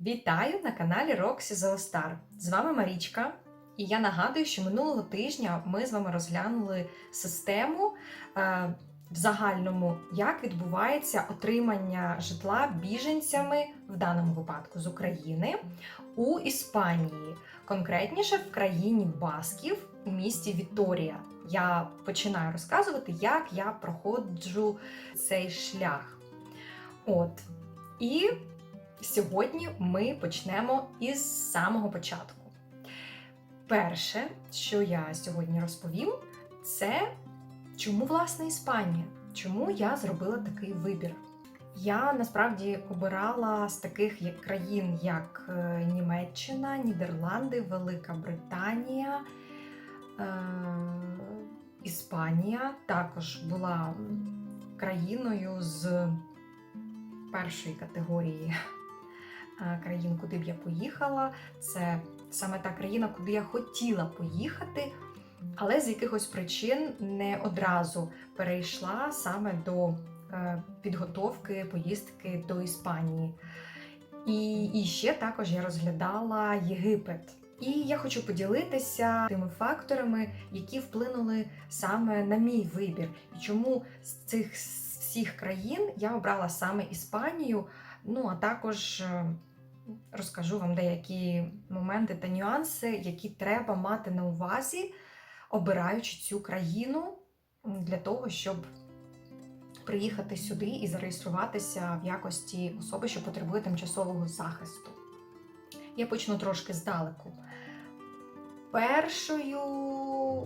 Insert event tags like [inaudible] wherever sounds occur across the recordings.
Вітаю на каналі Roxy Zolstar. З вами Марічка. І я нагадую, що минулого тижня ми з вами розглянули систему е, в загальному, як відбувається отримання житла біженцями, в даному випадку з України, у Іспанії, конкретніше в країні Басків у місті Віторія. Я починаю розказувати, як я проходжу цей шлях. От. І Сьогодні ми почнемо із самого початку. Перше, що я сьогодні розповім, це чому власне Іспанія? Чому я зробила такий вибір? Я насправді обирала з таких як країн, як е, Німеччина, Нідерланди, Велика Британія, е, Іспанія також була країною з першої категорії країн, куди б я поїхала. Це саме та країна, куди я хотіла поїхати, але з якихось причин не одразу перейшла саме до е, підготовки поїздки до Іспанії. І, і ще також я розглядала Єгипет. І я хочу поділитися тими факторами, які вплинули саме на мій вибір, і чому з цих всіх країн я обрала саме Іспанію. Ну а також е, розкажу вам деякі моменти та нюанси, які треба мати на увазі, обираючи цю країну для того, щоб приїхати сюди і зареєструватися в якості особи, що потребує тимчасового захисту. Я почну трошки здалеку. Першою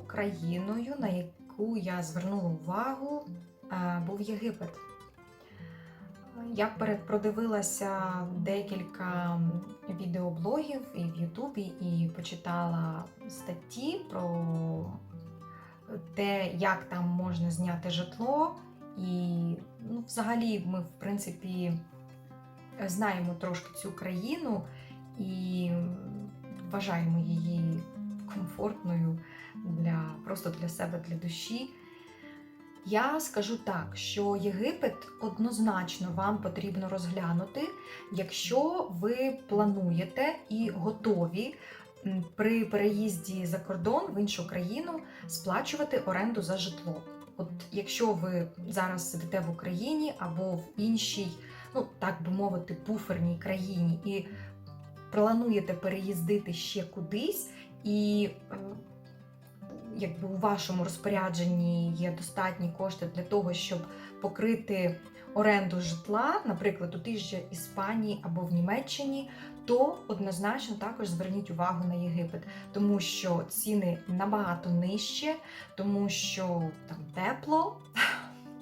країною, на яку я звернула увагу, е, був Єгипет. Я перед- продивилася декілька відеоблогів і в Ютубі, і почитала статті про те, як там можна зняти житло. І ну, взагалі ми, в принципі, знаємо трошки цю країну і вважаємо її комфортною для просто для себе, для душі. Я скажу так, що Єгипет однозначно вам потрібно розглянути, якщо ви плануєте і готові при переїзді за кордон в іншу країну сплачувати оренду за житло. От якщо ви зараз сидите в Україні або в іншій, ну так би мовити, буферній країні і плануєте переїздити ще кудись, і е, якби у вашому розпорядженні є достатні кошти для того, щоб покрити оренду житла, наприклад, у тій же Іспанії або в Німеччині, то однозначно також зверніть увагу на Єгипет, тому що ціни набагато нижче, тому що там тепло,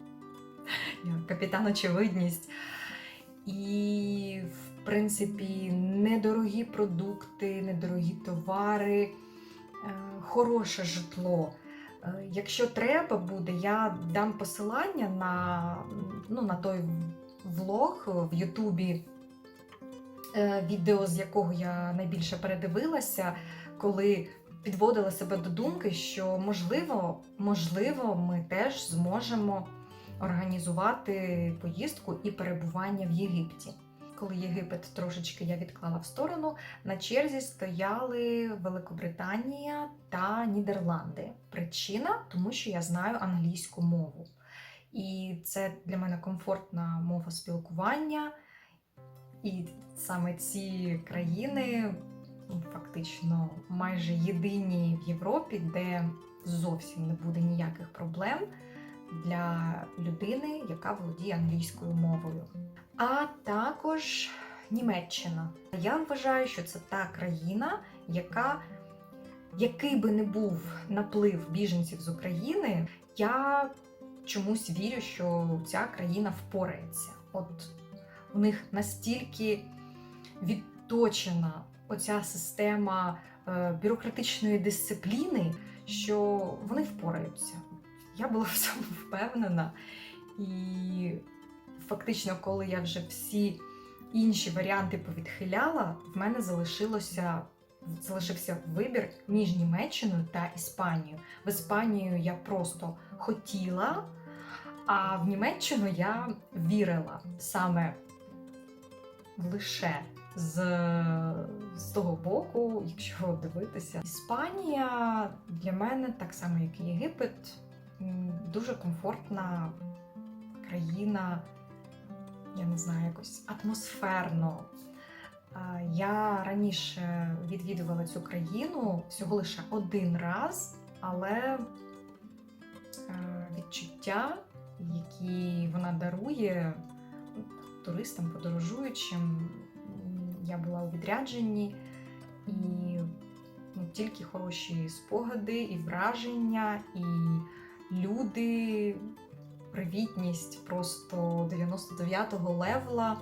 [laughs] капітан очевидність. І, в принципі, недорогі продукти, недорогі товари, хороше житло. Е, Якщо треба буде, я дам посилання на, ну, на той влог в Ютубі, е, відео, з якого я найбільше передивилася, коли підводила себе до думки, що можливо, можливо, ми теж зможемо організувати поїздку і перебування в Єгипті. Коли Єгипет трошечки я відклала в сторону, на черзі стояли Великобританія та Нідерланди. Причина, тому що я знаю англійську мову. І це для мене комфортна мова спілкування. І саме ці країни фактично майже єдині в Європі, де зовсім не буде ніяких проблем для людини, яка володіє англійською мовою. А також Німеччина. Я вважаю, що це та країна, яка, який би не був наплив біженців з України, я чомусь вірю, що ця країна впорається. От у них настільки відточена оця система е, бюрократичної дисципліни, що вони впораються. Я була в цьому впевнена. І фактично, коли я вже всі інші варіанти повідхиляла, в мене залишилося. Залишився вибір між Німеччиною та Іспанією. В Іспанію я просто хотіла, а в Німеччину я вірила саме лише з, з того боку, якщо дивитися. Іспанія для мене, так само як і Єгипет, дуже комфортна країна, я не знаю, якось атмосферно. Я раніше відвідувала цю країну всього лише один раз, але е, відчуття, які вона дарує туристам, подорожуючим, я була у відрядженні і ну, тільки хороші спогади і враження, і люди, привітність просто 99-го левела.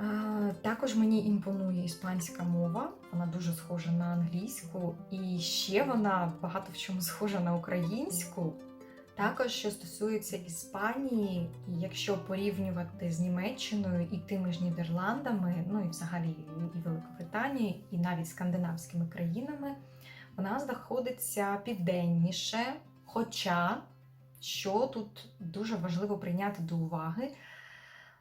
Е, Також мені імпонує іспанська мова, вона дуже схожа на англійську, і ще вона багато в чому схожа на українську. Також, що стосується Іспанії, і якщо порівнювати з Німеччиною і тими ж Нідерландами, ну і взагалі і Великобританією, і навіть скандинавськими країнами, вона знаходиться південніше. Хоча, що тут дуже важливо прийняти до уваги,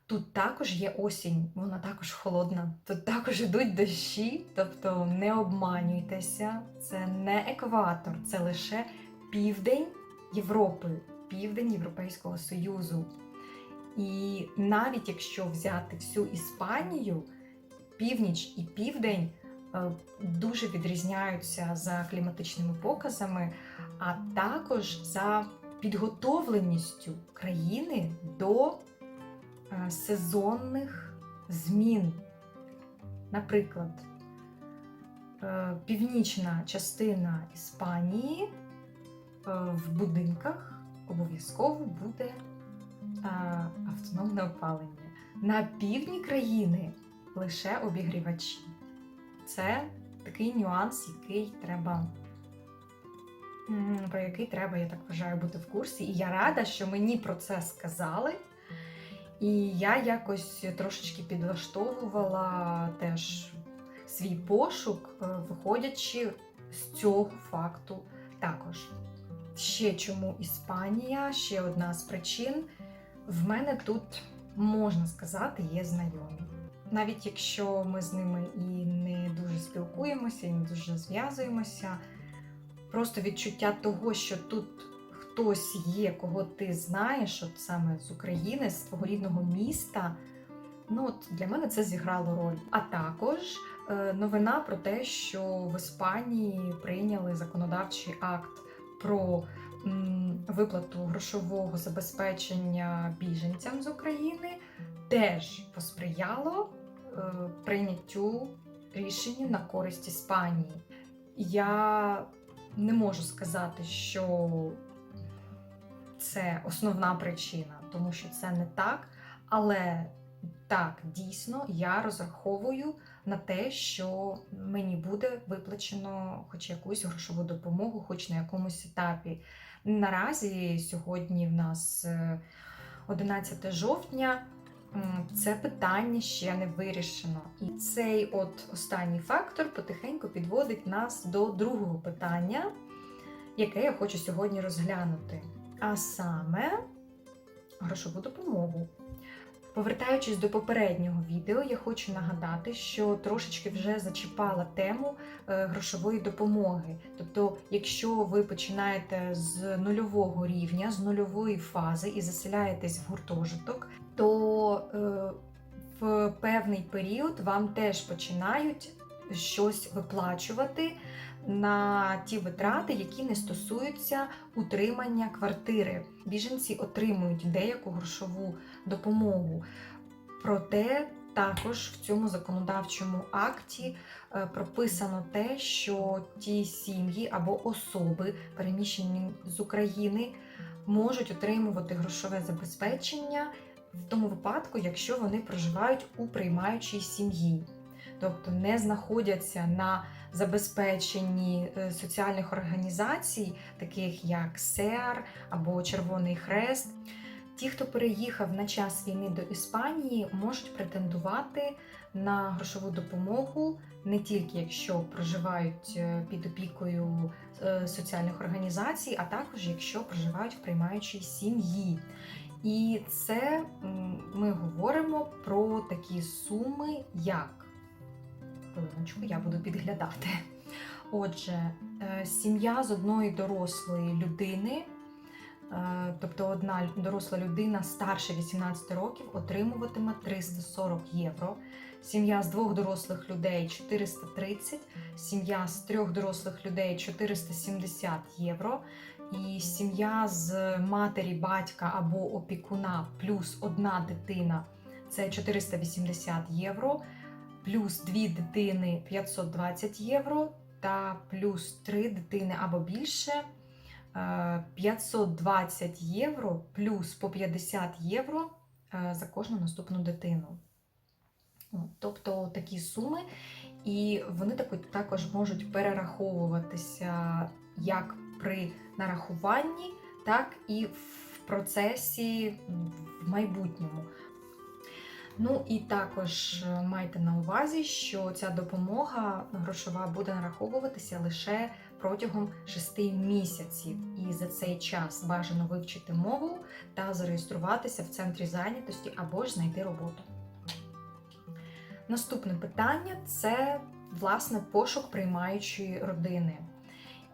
Тут також є осінь, вона також холодна. Тут також йдуть дощі, тобто не обманюйтеся, це не екватор, це лише південь Європи, південь Європейського Союзу. І навіть якщо взяти всю Іспанію, північ і південь е, дуже відрізняються за кліматичними показами, а також за підготовленістю країни до е, сезонних змін. Наприклад, е, північна частина Іспанії е, в будинках обов'язково буде автономне опалення. На півдні країни лише обігрівачі. Це такий нюанс, який треба. Про який треба, я так вважаю, бути в курсі. І я рада, що мені про це сказали. І я якось трошечки підлаштовувала теж свій пошук, е, виходячи з цього факту також. Ще чому Іспанія, ще одна з причин. В мене тут, можна сказати, є знайомі. Навіть якщо ми з ними і не дуже спілкуємося, і не дуже зв'язуємося, просто відчуття того, що тут хтось є, кого ти знаєш, от саме з України, з твого рідного міста. Ну, от для мене це зіграло роль. А також е, новина про те, що в Іспанії прийняли законодавчий акт про виплату грошового забезпечення біженцям з України, теж посприяло е, прийняттю рішення на користь Іспанії. Я не можу сказати, що це основна причина, тому що це не так. Але так, дійсно, я розраховую на те, що мені буде виплачено хоч якусь грошову допомогу, хоч на якомусь етапі. Наразі сьогодні в нас е, 11 жовтня. Це питання ще не вирішено. І цей от останній фактор потихеньку підводить нас до другого питання, яке я хочу сьогодні розглянути. А саме грошову допомогу. Повертаючись до попереднього відео, я хочу нагадати, що трошечки вже зачіпала тему е, грошової допомоги. Тобто, якщо ви починаєте з нульового рівня, з нульової фази і заселяєтесь в гуртожиток, то е, в певний період вам теж починають щось виплачувати на ті витрати, які не стосуються утримання квартири. Біженці отримують деяку грошову допомогу. Проте також в цьому законодавчому акті е, прописано те, що ті сім'ї або особи, переміщені з України, можуть отримувати грошове забезпечення в тому випадку, якщо вони проживають у приймаючій сім'ї, тобто не знаходяться на забезпеченні е, соціальних організацій, таких як СЕР або Червоний Хрест. Ті, хто переїхав на час війни до Іспанії, можуть претендувати на грошову допомогу не тільки якщо проживають е, під опікою е, соціальних організацій, а також якщо проживають в приймаючій сім'ї. І це ми говоримо про такі суми, як хвилиночку, я буду підглядати. Отже, е, сім'я з одної дорослої людини, е, тобто одна доросла людина старше 18 років, отримуватиме 340 євро. Сім'я з двох дорослих людей 430, сім'я з трьох дорослих людей 470 євро. І сім'я з матері, батька або опікуна плюс одна дитина це 480 євро, плюс дві дитини 520 євро, та плюс три дитини або більше е, 520 євро, плюс по 50 євро е, за кожну наступну дитину. Тобто такі суми, і вони також можуть перераховуватися як при нарахуванні, так і в процесі в майбутньому. Ну і також е, майте на увазі, що ця допомога грошова буде нараховуватися лише протягом 6 місяців, і за цей час бажано вивчити мову та зареєструватися в центрі зайнятості або ж знайти роботу. Наступне питання це власне пошук приймаючої родини.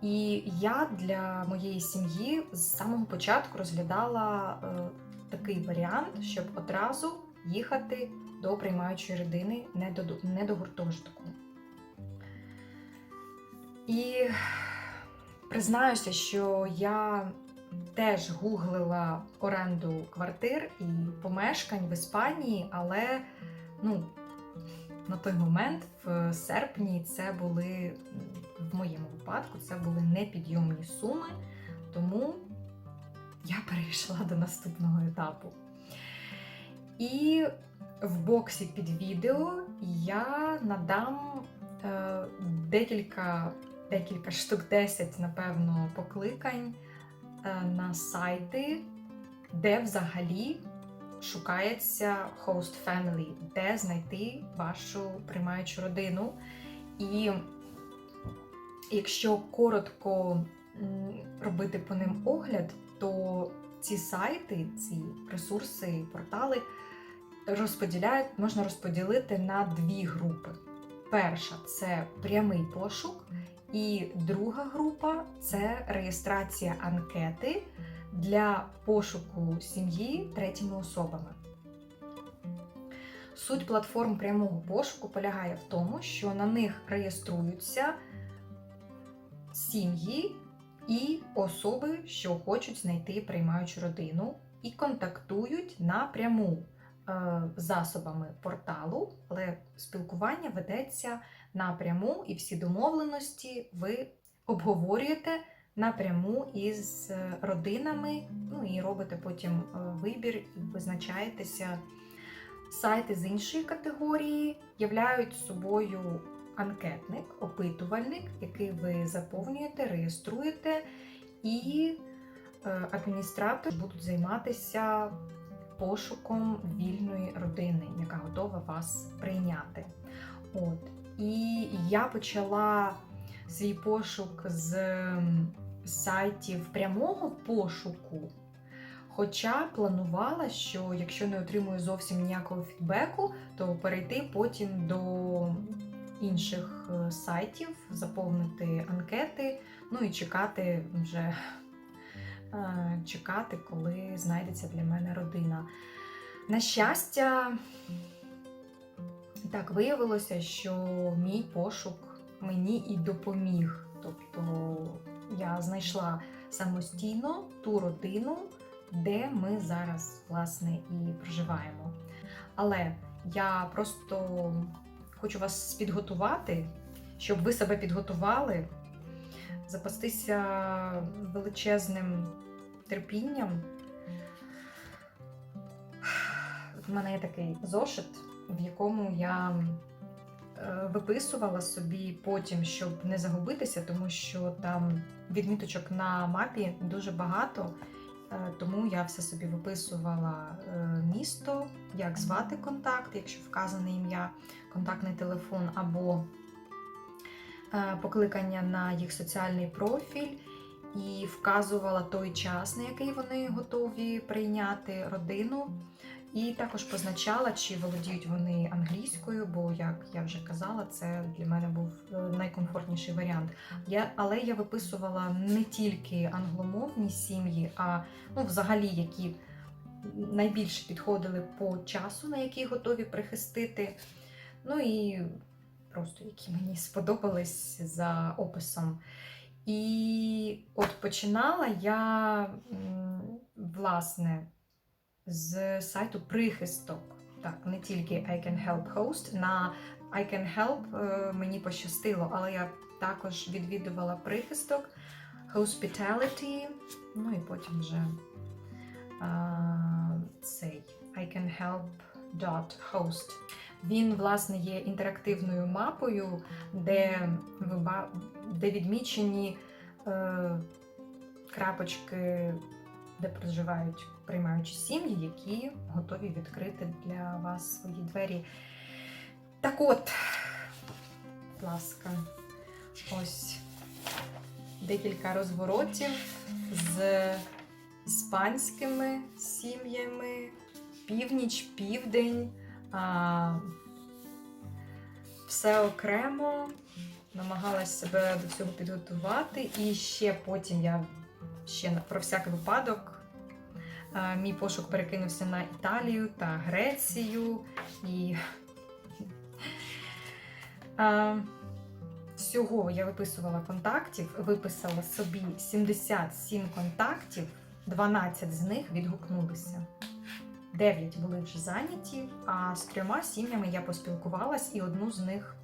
І я для моєї сім'ї з самого початку розглядала е, такий варіант, щоб одразу їхати до приймаючої родини, не до, не до гуртожитку. І признаюся, що я теж гуглила оренду квартир і помешкань в Іспанії, але ну, на той момент, в серпні, це були в моєму випадку, це були непідйомні суми, тому я перейшла до наступного етапу. І в боксі під відео я надам е, декілька, декілька штук 10, напевно, покликань е, на сайти, де взагалі шукається host family, де знайти вашу приймаючу родину. І якщо коротко робити по ним огляд, то ці сайти, ці ресурси, портали розподіляють, можна розподілити на дві групи. Перша це прямий пошук, і друга група це реєстрація анкети для пошуку сім'ї третіми особами. Суть платформ прямого пошуку полягає в тому, що на них реєструються сім'ї і особи, що хочуть знайти приймаючу родину, і контактують напряму засобами порталу, але спілкування ведеться напряму, і всі домовленості ви обговорюєте напряму із е, родинами, ну і робите потім е, вибір і визначаєтеся. Сайти з іншої категорії являють собою анкетник, опитувальник, який ви заповнюєте, реєструєте, і е, адміністратори будуть займатися пошуком вільної родини, яка готова вас прийняти. От. І я почала свій пошук з сайтів прямого пошуку. Хоча планувала, що якщо не отримую зовсім ніякого фідбеку, то перейти потім до інших е, сайтів, заповнити анкети, ну і чекати вже чекати, коли знайдеться для мене родина. На щастя, так виявилося, що мій пошук мені і допоміг. Тобто я знайшла самостійно ту родину, де ми зараз власне і проживаємо. Але я просто хочу вас підготувати, щоб ви себе підготували, запастися величезним терпінням. В мене є такий зошит, в якому я е, виписувала собі потім, щоб не загубитися, тому що там відміточок на мапі дуже багато. Е, Тому я все собі виписувала е, місто, як звати контакт, якщо вказане ім'я, контактний телефон або покликання на їх соціальний профіль. і вказувала той час, на який вони готові прийняти родину. І також позначала, чи володіють вони англійською, бо, як я вже казала, це для мене був е, найкомфортніший варіант. Я, але я виписувала не тільки англомовні сім'ї, а ну, взагалі, які найбільше підходили по часу, на який готові прихистити. Ну і просто які мені сподобались за описом. І от починала я, власне, з сайту прихисток. Так, не тільки I can help host. На I can help е, мені пощастило, але я також відвідувала прихисток, hospitality, ну і потім вже а, цей I can help dot host. Він, власне, є інтерактивною мапою, де, де відмічені е, крапочки, де проживають приймаючі сім'ї, які готові відкрити для вас свої двері. Так от, будь ласка, ось декілька розворотів з іспанськими сім'ями, північ, південь. А, все окремо, намагалась себе до цього підготувати, і ще потім я ще про всякий випадок. а, Мій пошук перекинувся на Італію та Грецію. І а, всього я виписувала контактів, виписала собі 77 контактів, 12 з них відгукнулися. 9 були вже зайняті, а з трьома сім'ями я поспілкувалась і одну з них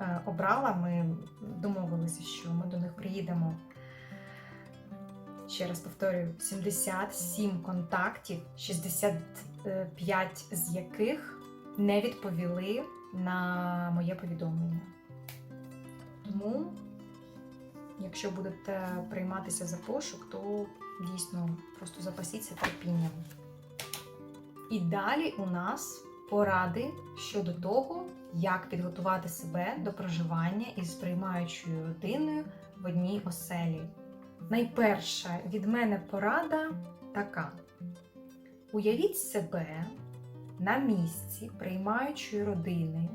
е, обрала. Ми домовилися, що ми до них приїдемо. Ще раз повторюю: 77 контактів, 65 з яких не відповіли на моє повідомлення. Тому, якщо будете прийматися за пошук, то дійсно просто запасіться терпінням. І далі у нас поради щодо того, як підготувати себе до проживання із приймаючою родиною в одній оселі. Найперша від мене порада така: уявіть себе на місці приймаючої родини,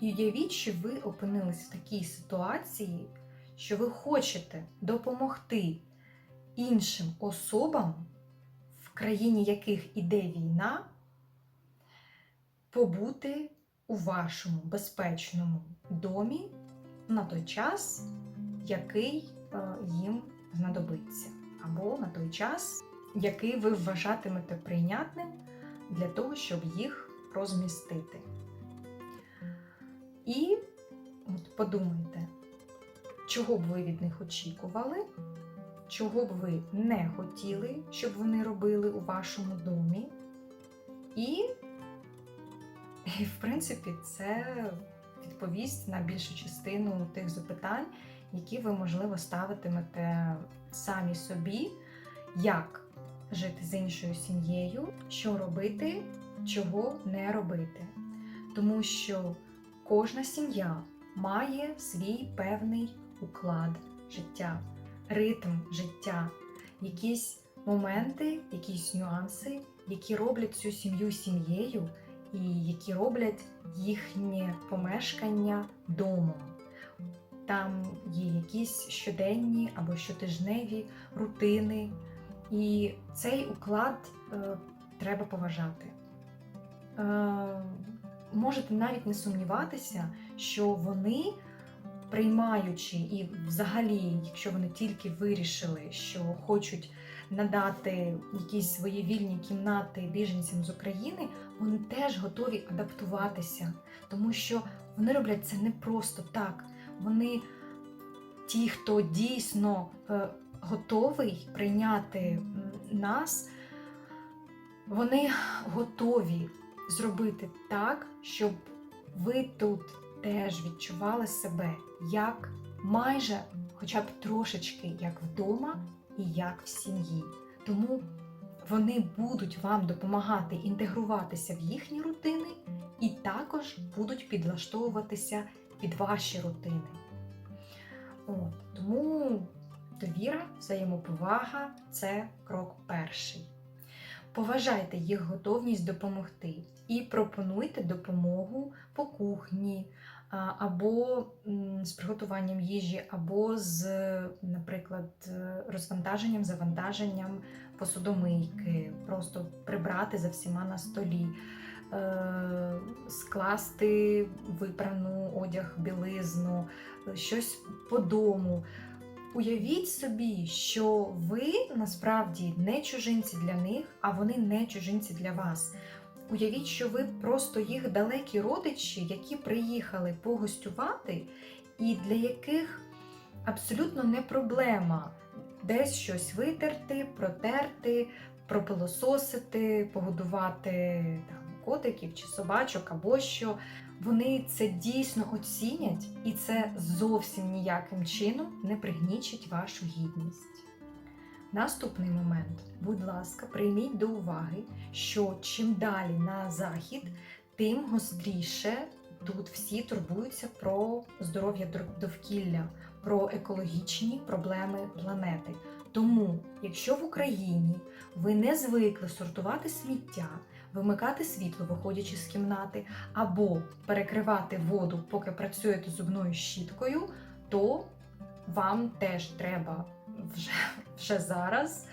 і уявіть, що ви опинились в такій ситуації, що ви хочете допомогти іншим особам країні яких іде війна, побути у вашому безпечному домі на той час, який е, їм знадобиться, або на той час, який ви вважатимете прийнятним для того, щоб їх розмістити. І от подумайте, чого б ви від них очікували, чого б ви не хотіли, щоб вони робили у вашому домі. І, і в принципі, це відповість на більшу частину тих запитань, які ви, можливо, ставитимете самі собі, як жити з іншою сім'єю, що робити, чого не робити. Тому що кожна сім'я має свій певний уклад життя ритм життя, якісь моменти, якісь нюанси, які роблять цю сім'ю сім'єю і які роблять їхнє помешкання домом. Там є якісь щоденні або щотижневі рутини, і цей уклад е, треба поважати. Е, можете навіть не сумніватися, що вони приймаючи і взагалі, якщо вони тільки вирішили, що хочуть надати якісь свої вільні кімнати біженцям з України, вони теж готові адаптуватися, тому що вони роблять це не просто так. Вони ті, хто дійсно е, готовий прийняти нас, вони готові зробити так, щоб ви тут теж відчували себе як майже, хоча б трошечки, як вдома і як в сім'ї. Тому вони будуть вам допомагати інтегруватися в їхні рутини і також будуть підлаштовуватися під ваші рутини. От, тому Довіра, взаємоповага це крок перший. Поважайте їх готовність допомогти і пропонуйте допомогу по кухні, або з приготуванням їжі, або з, наприклад, розвантаженням, завантаженням посудомийки, просто прибрати за всіма на столі, е, скласти випрану одяг, білизну, щось по дому. Уявіть собі, що ви насправді не чужинці для них, а вони не чужинці для вас. Уявіть, що ви просто їх далекі родичі, які приїхали погостювати, і для яких абсолютно не проблема десь щось витерти, протерти, пропилососити, погодувати там, котиків чи собачок або що. Вони це дійсно оцінять, і це зовсім ніяким чином не пригнічить вашу гідність. Наступний момент, будь ласка, прийміть до уваги, що чим далі на захід, тим гостріше тут всі турбуються про здоров'я довкілля, про екологічні проблеми планети. Тому, якщо в Україні ви не звикли сортувати сміття, вимикати світло, виходячи з кімнати, або перекривати воду, поки працюєте зубною щіткою, то вам теж треба вже, вже зараз.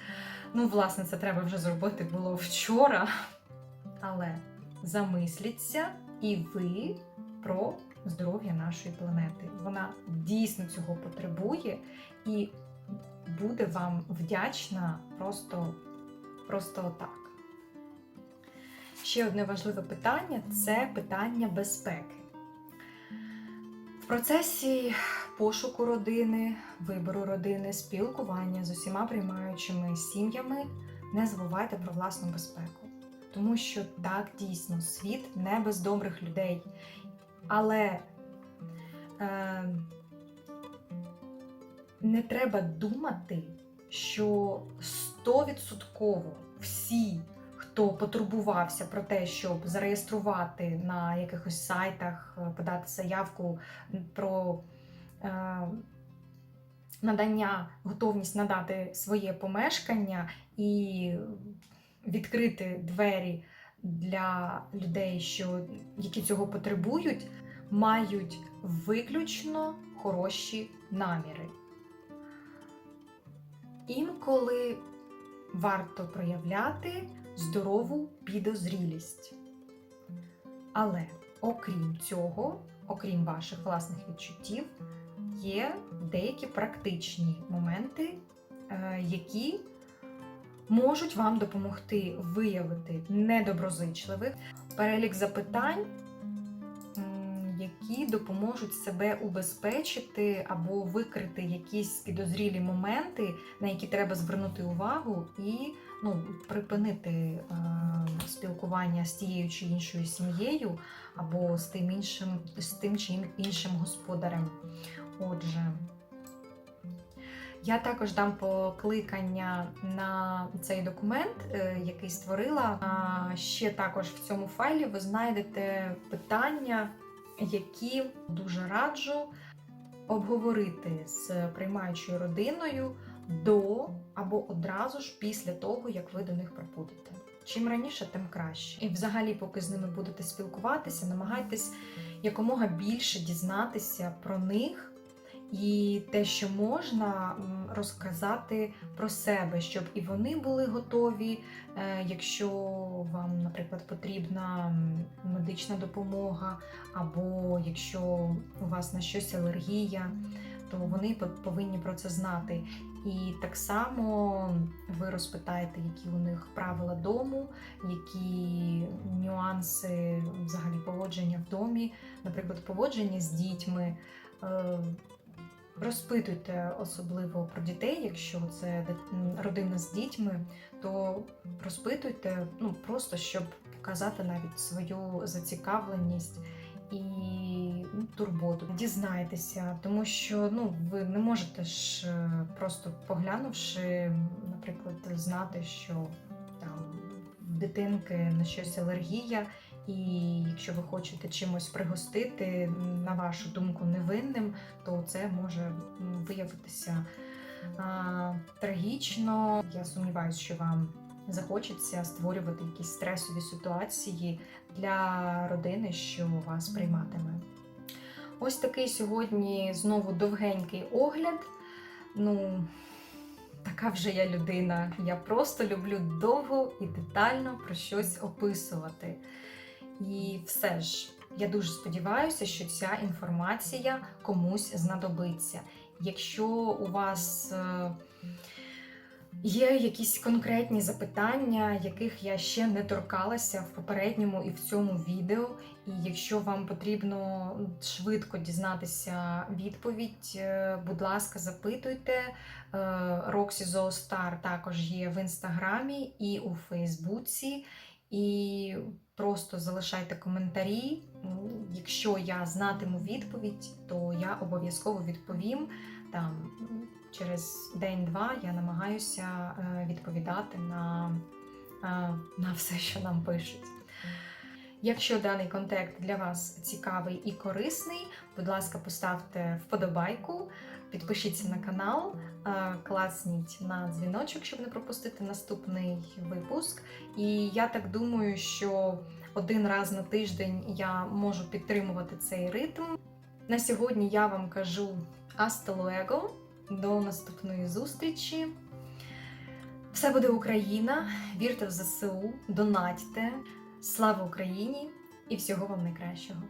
Ну, власне, це треба вже зробити було вчора. Але замисліться і ви про здоров'я нашої планети. Вона дійсно цього потребує і буде вам вдячна просто, просто так. Ще одне важливе питання це питання безпеки. В процесі пошуку родини, вибору родини, спілкування з усіма приймаючими сім'ями не забувайте про власну безпеку. Тому що так дійсно світ не без добрих людей. Але е, не треба думати, що стовідсотково всі хто потурбувався про те, щоб зареєструвати на якихось сайтах, е, подати заявку про надання, готовність надати своє помешкання і відкрити двері для людей, що, які цього потребують, мають виключно хороші наміри. Інколи варто проявляти здорову підозрілість. Але окрім цього, окрім ваших власних відчуттів, є деякі практичні моменти, е, які можуть вам допомогти виявити недоброзичливих перелік запитань, які допоможуть себе убезпечити або викрити якісь підозрілі моменти, на які треба звернути увагу, і ну, припинити е, спілкування з тією чи іншою сім'єю або з тим іншим, з тим чи іншим господарем. Отже, я також дам покликання на цей документ, е, який створила. Ще також в цьому файлі ви знайдете питання, які дуже раджу обговорити з приймаючою родиною до або одразу ж після того, як ви до них прибудете. Чим раніше, тим краще. І взагалі, поки з ними будете спілкуватися, намагайтесь якомога більше дізнатися про них і те, що можна розказати про себе, щоб і вони були готові, е, якщо вам, наприклад, потрібна медична допомога, або якщо у вас на щось алергія, то вони по- повинні про це знати. І так само ви розпитаєте, які у них правила дому, які нюанси взагалі поводження в домі, наприклад, поводження з дітьми. Розпитуйте особливо про дітей, якщо це родина з дітьми, то розпитуйте ну, просто щоб показати навіть свою зацікавленість і ну, турботу. Дізнайтеся, тому що ну, ви не можете ж е, просто поглянувши, наприклад, знати, що там дитинки на щось алергія. І якщо ви хочете чимось пригостити, на вашу думку, невинним, то це може виявитися а, трагічно. Я сумніваюся, що вам захочеться створювати якісь стресові ситуації для родини, що вас прийматиме. Ось такий сьогодні знову довгенький огляд. Ну, така вже я людина. Я просто люблю довго і детально про щось описувати. І все ж, я дуже сподіваюся, що ця інформація комусь знадобиться. Якщо у вас е, є якісь конкретні запитання, яких я ще не торкалася в попередньому і в цьому відео, і якщо вам потрібно швидко дізнатися відповідь, е, будь ласка, запитуйте. Е, Roxy Zoostar також є в інстаграмі і у Фейсбуці. І просто залишайте коментарі. Ну, Якщо я знатиму відповідь, то я обов'язково відповім. Там через день-два я намагаюся е, відповідати на, е, на все, що нам пишуть. Якщо даний контент для вас цікавий і корисний, будь ласка, поставте вподобайку, підпишіться на канал, е, класніть на дзвіночок, щоб не пропустити наступний випуск. І я так думаю, що один раз на тиждень я можу підтримувати цей ритм. На сьогодні я вам кажу Hasta luego, до наступної зустрічі. Все буде Україна. Вірте в ЗСУ, донатьте. Слава Україні і всього вам найкращого!